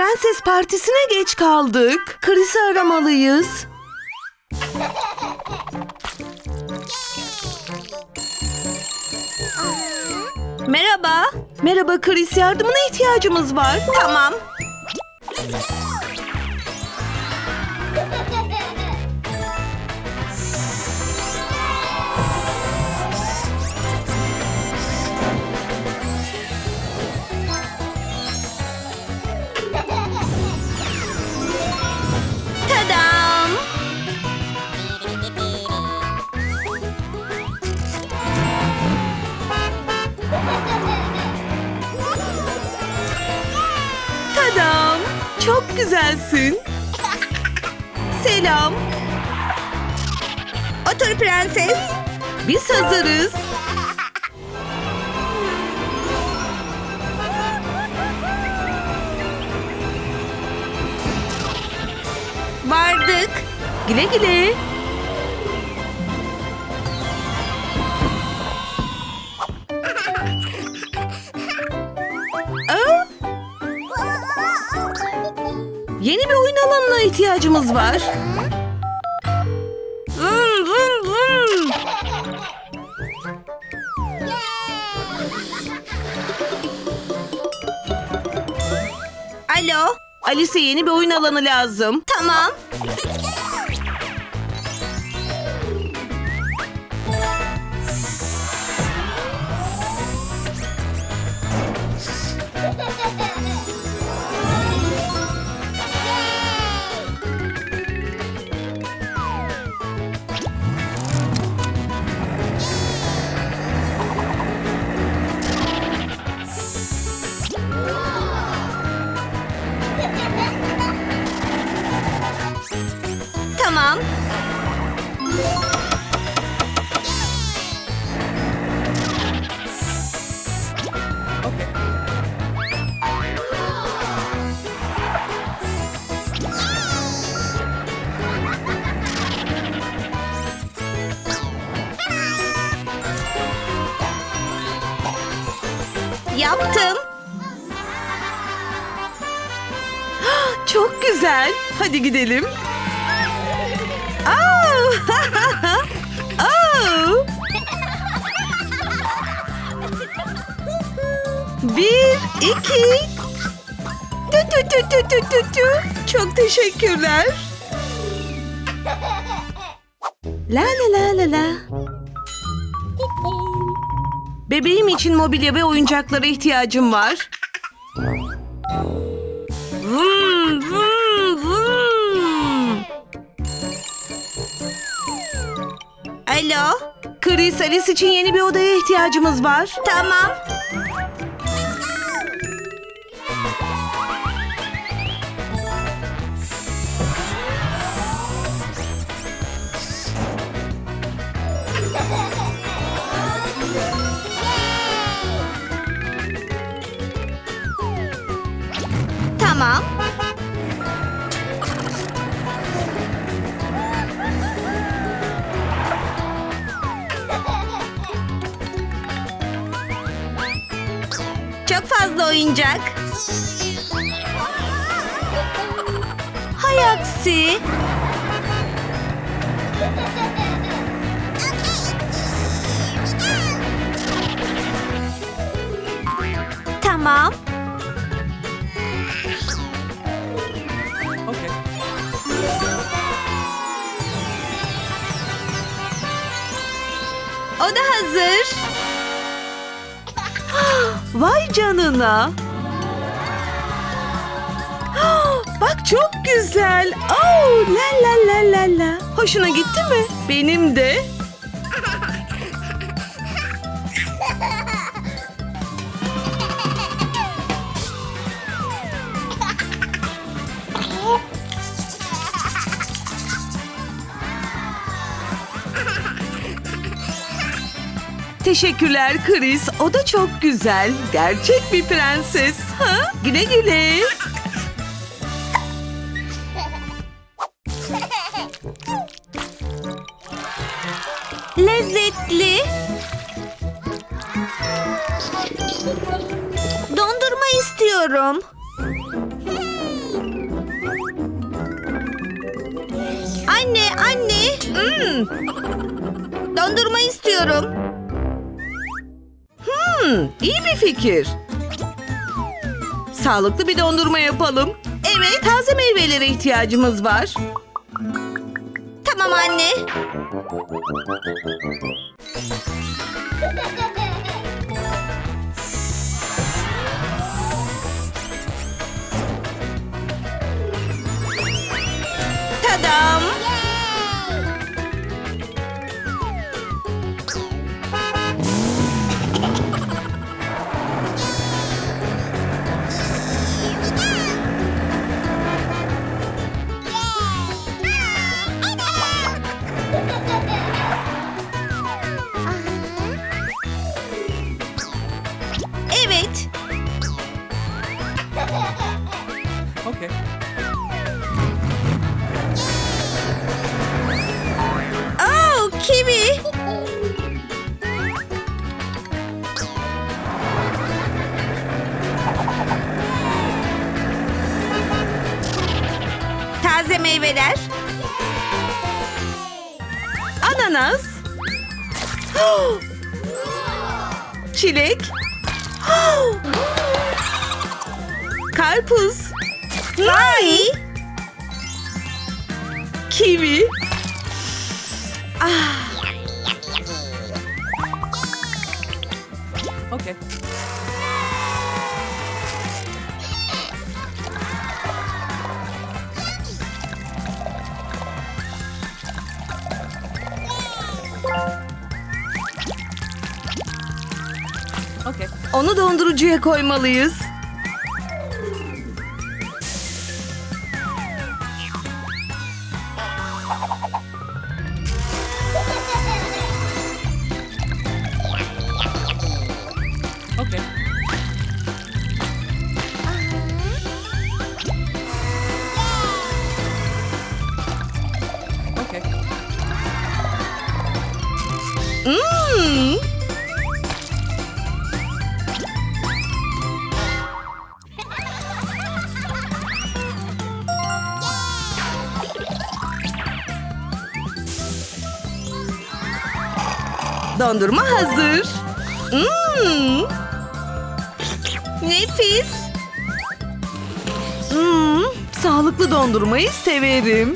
prenses partisine geç kaldık. Chris'i aramalıyız. Merhaba. Merhaba Chris, yardımına ihtiyacımız var. Tamam. Güzelsin. Selam. Otur prenses. Biz hazırız. Vardık. Güle güle. İhtiyacımız var. Vum vum vum. Alo. Alice yeni bir oyun alanı lazım. Tamam. Yaptım. Çok güzel. Hadi gidelim. Bir, iki. Tü tü tü tü tü tü tü. Çok teşekkürler. La la la la la. Bebeğim için mobilya ve oyuncaklara ihtiyacım var. Vum vum vum. Alo. Chris, Alice için yeni bir odaya ihtiyacımız var. Tamam. Fazla oyuncak. Hay aksi. Tamam. O da hazır. Vay canına. Bak çok güzel. Oh, la la la la la. Hoşuna gitti mi? Benim de. Teşekkürler Chris. O da çok güzel. Gerçek bir prenses. Ha? Güle güle. Lezzetli. Dondurma istiyorum. Anne, anne. Mm. Dondurma istiyorum. Hmm, iyi bir fikir. Sağlıklı bir dondurma yapalım. Evet, taze meyvelere ihtiyacımız var. Tamam anne. Meyveler. Ananas. Çilek. Karpuz. Ay. Kivi. Okay. Onu dondurucuya koymalıyız. Okay. Okay. Mmm. Dondurma hazır. Mmm. Nefis. Hmm, sağlıklı dondurmayı severim.